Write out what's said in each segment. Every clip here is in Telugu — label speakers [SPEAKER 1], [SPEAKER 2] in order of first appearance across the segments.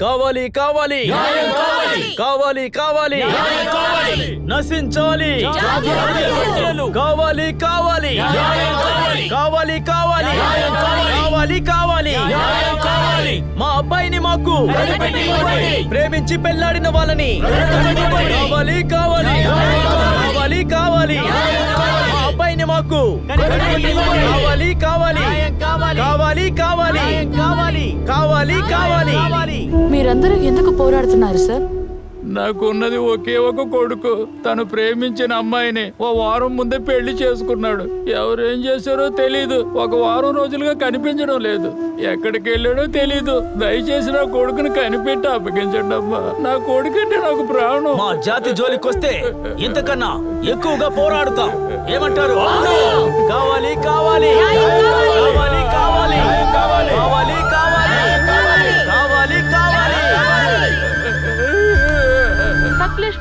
[SPEAKER 1] కావాలి కావాలి. కావాలి. కావాలి నశించాలి. కావాలి కావాలి. కావాలి. కావాలి కావాలి. కావాలి. మా అబ్బాయిని మాకు ప్రేమించి పెళ్ళాడిన వాళ్ళని కావాలి కావాలి. కావాలి. కావాలి. అబ్బాయిని మాకు. కావాలి కావాలి కావాలి. కావాలి కావాలి. కావాలి కావాలి.
[SPEAKER 2] మీరందరూ ఎందుకు పోరాడుతున్నారు సార్?
[SPEAKER 3] నాకున్నది ఒకే ఒక కొడుకు. తను ప్రేమించిన అమ్మాయిని ఓ వారం ముందే పెళ్ళి చేసుకున్నాడు. ఎవరేం చేశారో తెలీదు. ఒక వారం రోజులుగా కనిపించడం లేదు. ఎక్కడికి వెళ్ళాడో తెలీదు. దయచేసి నా కొడుకుని కనిపెట్టి అప్పగించండి అమ్మా. నా కొడుకంటే నాకు ప్రాణం.
[SPEAKER 1] మా జాతి జోలికొస్తే ఇంతకన్నా ఎక్కువగా పోరాడుతాం. ఏమంటారు? కావాలి కావాలి. కావాలి కావాలి. కావాలి కావాలి.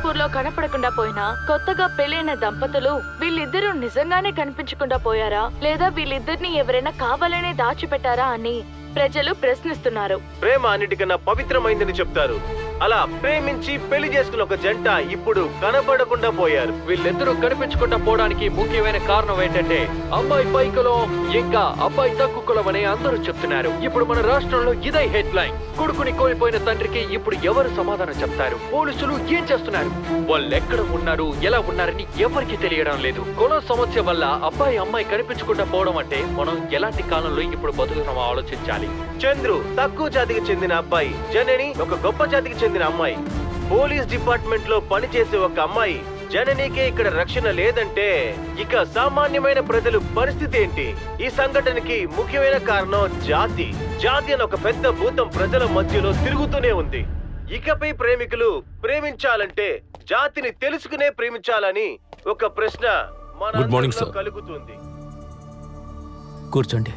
[SPEAKER 2] సక్లేష్పూర్లో కనపడకుండా పోయినా కొత్తగా పెళ్ళైన దంపతులు వీళ్ళిద్దరూ నిజంగానే కనిపించకుండా పోయారా? లేదా వీళ్ళిద్దరిని ఎవరైనా కావాలనే దాచిపెట్టారా అని ప్రజలు ప్రశ్నిస్తున్నారు.
[SPEAKER 4] ప్రేమ అన్నిటికన్నా పవిత్రమైందని చెప్తారు. అలా ప్రేమించి పెళ్ళి చేసుకున్న ఒక జంట ఇప్పుడు కనబడకుండా పోయారు.
[SPEAKER 5] వీళ్ళిద్దరూ కనిపించకుండా పోవడానికి ముఖ్యమైన కారణం ఏంటంటే అమ్మాయి పై కులం ఇంకా అబ్బాయి తక్కువ కులం అని అందరూ చెప్తున్నారు. ఇప్పుడు మన రాష్ట్రంలో ఇదే హెడ్ లైన్ కొడుకుని కోల్పోయిన తండ్రికి ఇప్పుడు ఎవరు సమాధానం చెప్తారు? పోలీసులు ఏం చేస్తున్నారు? వాళ్ళు ఎక్కడ ఉన్నారు? ఎలా ఉన్నారని ఎవరికి తెలియడం లేదు. కులం సమస్య వల్ల అబ్బాయి అమ్మాయి కనిపించకుండా పోవడం అంటే మనం ఎలాంటి కాలంలో ఇప్పుడు బతుకుతున్నామో ఆలోచించాలి.
[SPEAKER 4] చంద్రు తక్కువ జాతికి చెందిన అబ్బాయి. జనని ఒక గొప్ప జాతికి చెందిన అమ్మాయి. పోలీస్ డిపార్ట్మెంట్లో పనిచేసే ఒక అమ్మాయి జననికే ఇక్కడ రక్షణ లేదంటే ఇక సామాన్యమైన ప్రజలు పరిస్థితి ఏంటి? ఈ సంఘటనకి ముఖ్యమైన కారణం జాతి. జాతి అని ఒక పెద్ద భూతం ప్రజల మధ్యలో తిరుగుతూనే ఉంది. ఇకపై ప్రేమికులు ప్రేమించాలంటే జాతిని తెలుసుకునే ప్రేమించాలని ఒక ప్రశ్న అందరిలో
[SPEAKER 6] sir.
[SPEAKER 4] కలుగుతుంది.
[SPEAKER 1] కూర్చోండి.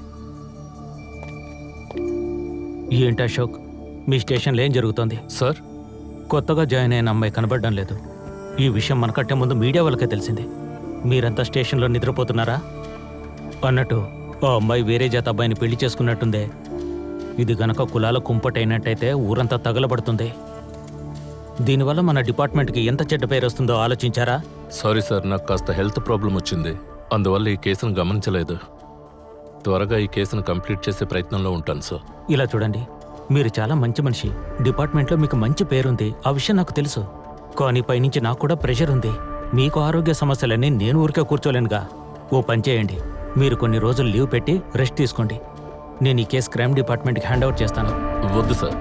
[SPEAKER 1] ఏంటి అశోక్? మీ స్టేషన్లో ఏం జరుగుతోంది?
[SPEAKER 6] సార్
[SPEAKER 1] కొత్తగా జాయిన్ అయిన అమ్మాయి కనబడడం లేదు. ఈ విషయం మనకంటే ముందు మీడియా వాళ్ళకే తెలిసింది. మీరంతా స్టేషన్లో నిద్రపోతున్నారా? అన్నట్టు ఆ అమ్మాయి వేరే జాత అబ్బాయిని పెళ్ళి చేసుకున్నట్టుందే. ఇది గనక కులాల కుంపటైనట్టయితే ఊరంతా తగలబడుతుంది. దీనివల్ల మన డిపార్ట్మెంట్కి ఎంత చెడ్డ పేరు వస్తుందో ఆలోచించారా?
[SPEAKER 6] సారీ సార్ నాకు కాస్త హెల్త్ ప్రాబ్లం వచ్చింది. అందువల్ల ఈ కేసును గమనించలేదు. త్వరగా ఈ కేసును కంప్లీట్ చేసే ప్రయత్నంలో ఉంటాను సార్.
[SPEAKER 1] ఇలా చూడండి. మీరు చాలా మంచి మనిషి. డిపార్ట్మెంట్లో మీకు మంచి పేరుంది. ఆ విషయం నాకు తెలుసు. కానీ పైనుంచి నాకు కూడా ప్రెషర్ ఉంది. మీకు ఆరోగ్య సమస్యలన్నీ నేను ఊరికే కూర్చోలేనుగా. ఓ పని చేయండి. మీరు కొన్ని రోజులు లీవ్ పెట్టి రెస్ట్ తీసుకోండి. నేను ఈ కేసు క్రైమ్ డిపార్ట్మెంట్కి హ్యాండ్ అవుట్ చేస్తాను.
[SPEAKER 6] వద్దు సార్.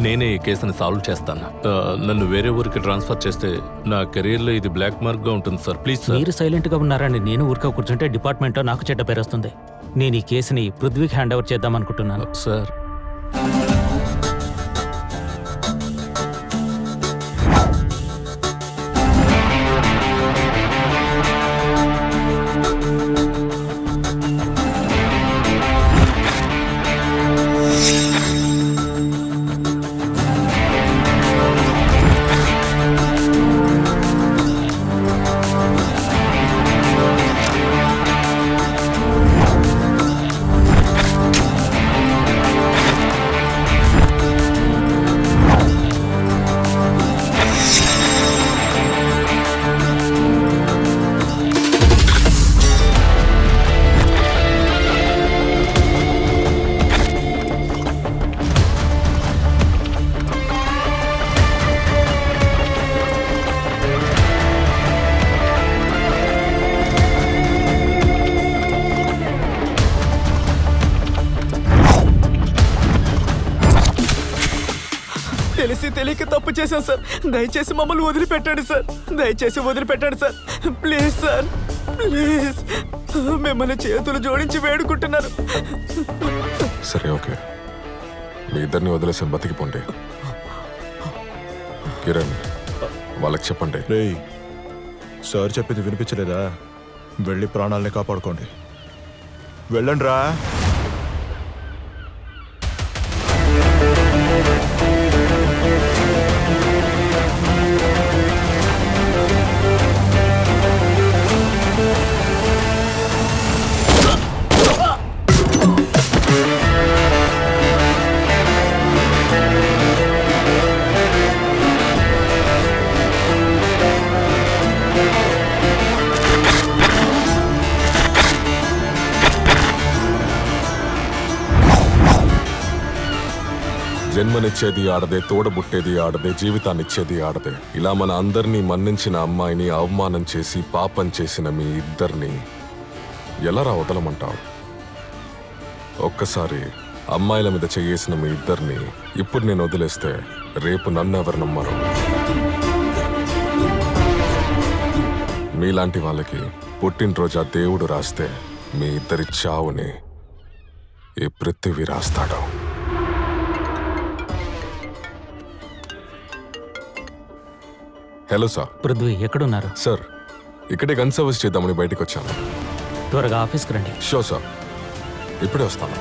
[SPEAKER 6] నేనే ఈ కేసుని సాల్వ్ చేస్తాను. ఆ, నన్ను వేరే ఊరికి ట్రాన్స్ఫర్ చేస్తే నా కెరీర్లో ఇది బ్లాక్ మార్క్గా ఉంటుంది సార్. Please sir.
[SPEAKER 1] మీరు సైలెంట్గా ఉన్నారని నేను ఊరికే కూర్చుంటే డిపార్ట్మెంట్లో నాకు చెడ్డ పేరు వస్తుంది. నేను ఈ కేసుని పృథ్వీకి హ్యాండ్ ఓవర్ చేద్దాం అనుకుంటున్నాను
[SPEAKER 6] సార్ Bye.
[SPEAKER 1] తెలిసి తెలియక తప్పు చేశాం సార్. దయచేసి మమ్మల్ని వదిలిపెట్టండి సార్. దయచేసి వదిలిపెట్టండి సార్. Please sir. ప్లీజ్. మిమ్మల్ని చేతులు జోడించి వేడుకుంటున్నాను.
[SPEAKER 7] సరే ఓకే. మీ ఇద్దరిని వదిలేసి బతికిపోండి. కిరణ్ వాళ్ళకి చెప్పండి.
[SPEAKER 8] రేయ్ సార్ చెప్పింది వినిపించలేదా? వెళ్ళి ప్రాణాలని కాపాడుకోండి. వెళ్ళండి రా
[SPEAKER 7] జన్మనిచ్చేది ఆడదే తోడబుట్టేది ఆడదే జీవితాన్నిచ్చేది ఆడదే. ఇలా మన అందరినీ మన్నించిన అమ్మాయిని అవమానం చేసి పాపం చేసిన మీ ఇద్దరిని ఎలా రా వదలమంటావు? ఒక్కసారి అమ్మాయిల మీద చేయేసిన మీ ఇద్దరిని ఇప్పుడు నేను వదిలేస్తే రేపు నన్ను ఎవరు నమ్మరు? మీలాంటి వాళ్ళకి పుట్టినరోజు ఆ దేవుడు రాస్తే మీ ఇద్దరి చావుని ఈ పృథ్వీ రాస్తాడు. Hello sir.
[SPEAKER 1] పృథ్వీ ఎక్కడున్నారు?
[SPEAKER 7] సార్ ఇక్కడే గన్ సర్వీస్ చేద్దామని బయటకు వచ్చాను.
[SPEAKER 1] త్వరగా ఆఫీస్కి రండి.
[SPEAKER 7] Sure sir. ఇప్పుడే వస్తాను.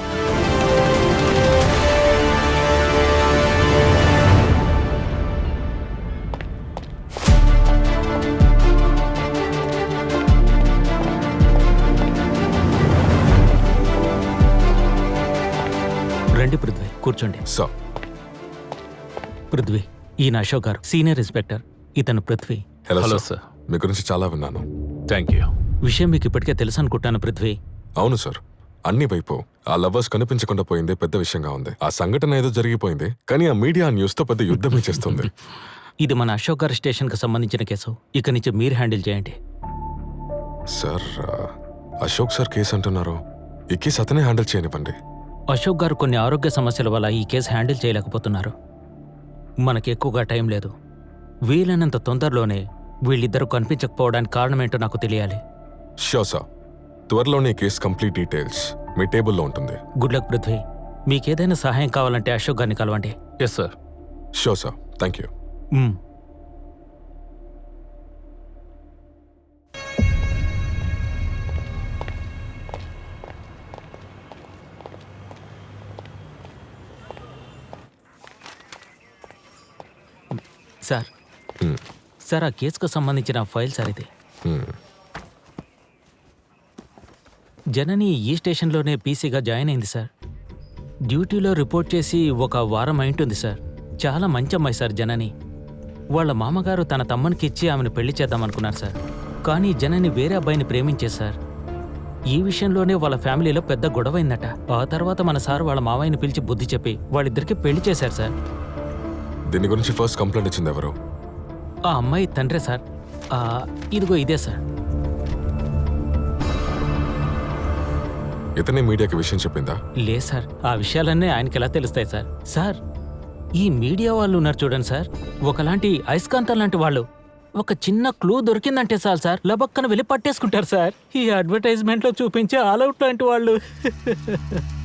[SPEAKER 1] రండి పృథ్వీ కూర్చోండి.
[SPEAKER 7] సార్.
[SPEAKER 1] పృథ్వీ ఈయన అశోక్ గారు సీనియర్ ఇన్స్పెక్టర్. ఇతను పృథ్వీ.
[SPEAKER 7] హలో
[SPEAKER 6] హలో
[SPEAKER 7] సార్ మీ గురించి చాలా విన్నాను.
[SPEAKER 6] థ్యాంక్ యూ
[SPEAKER 1] విషయం మీకు ఇప్పటికే తెలుసు అనుకుంటాను పృథ్వీ.
[SPEAKER 7] అవును సార్ అన్ని వైపు ఆ లవర్స్ కనిపించకుండా పోయిందే పెద్ద విషయంగా ఉంది. ఆ సంఘటన ఏదో జరిగిపోయింది కానీ ఆ మీడియా న్యూస్తో పెద్ద యుద్ధమే చేస్తుంది.
[SPEAKER 1] ఇది మన అశోక్ గారి స్టేషన్కి సంబంధించిన కేసు. ఇక నుంచి మీరు హ్యాండిల్ చేయండి.
[SPEAKER 7] సార్ ఆ, అశోక్ సార్ కేసు అంటున్నారు. ఈ కేసు అతనే హ్యాండిల్ చేయనివ్వండి.
[SPEAKER 1] అశోక్ గారు కొన్ని ఆరోగ్య సమస్యల వల్ల ఈ కేసు హ్యాండిల్ చేయలేకపోతున్నారు. మనకి ఎక్కువగా టైం లేదు. వీలైనంత తొందరలోనే వీళ్ళిద్దరూ కనిపించకపోవడానికి కారణమేంటో నాకు తెలియాలి.
[SPEAKER 7] షో సార్ త్వరలోనే కేసు కంప్లీట్ డీటెయిల్స్ మీ టేబుల్లో ఉంటుంది.
[SPEAKER 1] Good luck Prithvi. మీకేదైనా సహాయం కావాలంటే అశోక్ గారిని కలవండి.
[SPEAKER 6] Yes sir
[SPEAKER 7] sure sir thank you
[SPEAKER 1] sir ఆ కేసుకు సంబంధించిన ఫైల్ సార్ ఇది. జనని ఈ స్టేషన్లోనే పీసీగా జాయిన్ అయింది సార్. డ్యూటీలో రిపోర్ట్ చేసి ఒక వారం అయింటుంది సార్. చాలా మంచి అమ్మాయి సార్ జనని. వాళ్ళ మామగారు తన తమ్మనికి ఇచ్చి ఆమెను పెళ్ళి చేద్దామనుకున్నారు సార్. కానీ జనని వేరే అబ్బాయిని ప్రేమించే సార్. ఈ విషయంలోనే వాళ్ళ ఫ్యామిలీలో పెద్ద గొడవైందట ఆ తర్వాత మన సార్ వాళ్ళ మావయ్యని పిలిచి బుద్ధి చెప్పి వాళ్ళిద్దరికి పెళ్ళి చేశారు సార్.
[SPEAKER 7] దీని గురించి ఫస్ట్ కంప్లైంట్ ఇచ్చింది ఎవరు?
[SPEAKER 1] ఆ అమ్మాయి తండ్రే సార్. ఇదిగో ఇదే సార్.
[SPEAKER 7] ఇతనే మీడియాకి విషయం చెప్పిందా?
[SPEAKER 1] లే సార్. ఆ విషయాలన్నీ ఆయనకి ఎలా తెలుస్తాయి సార్? సార్ ఈ మీడియా వాళ్ళు ఉన్నారు చూడండి సార్. ఒకలాంటి అయస్కాంతం లాంటి వాళ్ళు. ఒక చిన్న క్లూ దొరికిందంటే చాలు సార్. లబక్కన వెళ్ళి పట్టేసుకుంటారు సార్. ఈ అడ్వర్టైజ్మెంట్లో చూపించే ఆల్అవుట్ లాంటి వాళ్ళు.